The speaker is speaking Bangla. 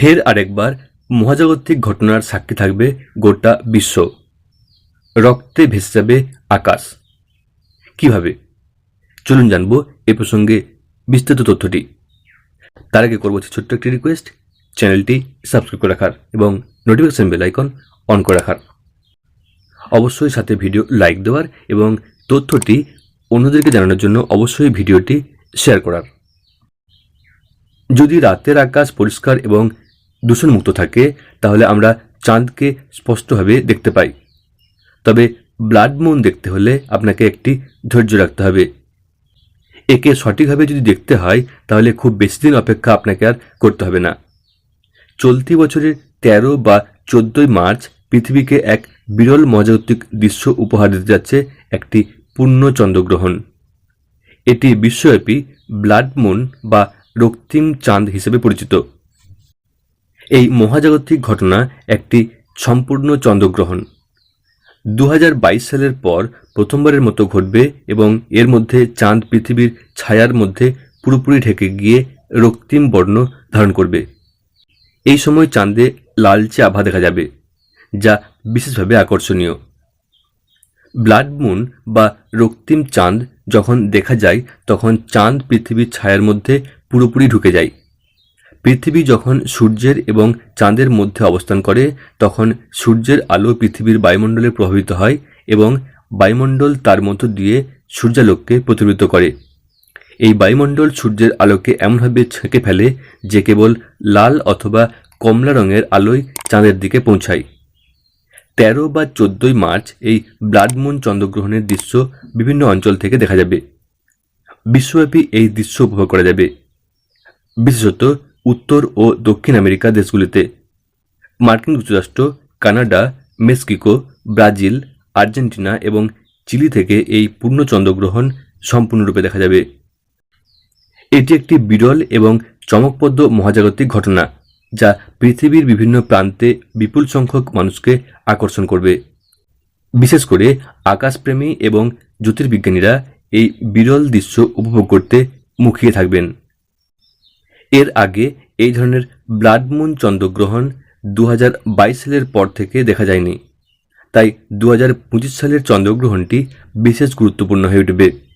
ফের আরেকবার মহাজাগতিক ঘটনার সাক্ষী থাকবে গোটা বিশ্ব। রক্তে ভেসে যাবে আকাশ। কীভাবে? চলুন জানব এ প্রসঙ্গে বিস্তারিত তথ্যটি। তার আগে করব ছোট্ট একটি রিকোয়েস্ট চ্যানেলটি সাবস্ক্রাইব করে রাখার এবং নোটিফিকেশন বেল আইকন অন করে রাখার। অবশ্যই সাথে ভিডিও লাইক দেওয়ার এবং তথ্যটি অন্যদেরকে জানানোর জন্য অবশ্যই ভিডিওটি শেয়ার করার। যদি রাতের আকাশ পরিষ্কার এবং দূষণমুক্ত থাকে, তাহলে আমরা চাঁদকে স্পষ্টভাবে দেখতে পাই। তবে ব্লাড মুন দেখতে হলে আপনাকে একটি ধৈর্য রাখতে হবে। একে সঠিকভাবে যদি দেখতে হয়, তাহলে খুব বেশি দিন অপেক্ষা আপনাকে আর করতে হবে না। চলতি বছরের তেরো বা চোদ্দই মার্চ পৃথিবীকে এক বিরল মজাগতিক দৃশ্য উপহার দিতে যাচ্ছে একটি পূর্ণ চন্দ্রগ্রহণ এটি বিশ্বব্যাপী ব্লাড মুন বা রক্তিম চাঁদ হিসেবে পরিচিত। এই মহাজাগতিক ঘটনা একটি সম্পূর্ণ চন্দ্রগ্রহণ। দু হাজার বাইশ সালের পর প্রথমবারের মতো ঘটবে এবং এর মধ্যে চাঁদ পৃথিবীর ছায়ার মধ্যে পুরোপুরি ঢেকে গিয়ে রক্তিম বর্ণ ধারণ করবে। এই সময় চাঁদে লালচে আভা দেখা যাবে, যা বিশেষভাবে আকর্ষণীয়। ব্লাড মুন বা রক্তিম চাঁদ যখন দেখা যায়, তখন চাঁদ পৃথিবীর ছায়ার মধ্যে পুরোপুরি ঢুকে যায়। পৃথিবী যখন সূর্যের এবং চাঁদের মধ্যে অবস্থান করে, তখন সূর্যের আলো পৃথিবীর বায়ুমণ্ডলে প্রভাবিত হয় এবং বায়ুমণ্ডল তার মধ্য দিয়ে সূর্যালোককে প্রতিফলিত করে। এই বায়ুমণ্ডল সূর্যের আলোকে এমনভাবে ছেঁকে ফেলে যে কেবল লাল অথবা কমলা রঙের আলোয় চাঁদের দিকে পৌঁছায়। তেরো বা চোদ্দই মার্চ এই ব্লাড মুন চন্দ্রগ্রহণের দৃশ্য বিভিন্ন অঞ্চল থেকে দেখা যাবে। বিশ্বব্যাপী এই দৃশ্য উপভোগ করা যাবে। বিশেষত উত্তর ও দক্ষিণ আমেরিকা দেশগুলিতে। মার্কিন যুক্তরাষ্ট্র, কানাডা, মেক্সিকো, ব্রাজিল, আর্জেন্টিনা এবং চিলি থেকে এই পূর্ণ চন্দ্রগ্রহণ সম্পূর্ণরূপে দেখা যাবে। এটি একটি বিরল এবং চমকপ্রদ মহাজাগতিক ঘটনা, যা পৃথিবীর বিভিন্ন প্রান্তে বিপুল সংখ্যক মানুষকে আকর্ষণ করবে। বিশেষ করে আকাশপ্রেমী এবং জ্যোতির্বিজ্ঞানীরা এই বিরল দৃশ্য উপভোগ করতে মুখিয়ে থাকবেন। এর আগে এই ধরনের ব্লাড মুন চন্দ্রগ্রহণ দু বাইশ সালের পর থেকে দেখা যায়নি। তাই দু হাজার পঁচিশ সালের চন্দ্রগ্রহণটি বিশেষ গুরুত্বপূর্ণ হয়ে উঠবে।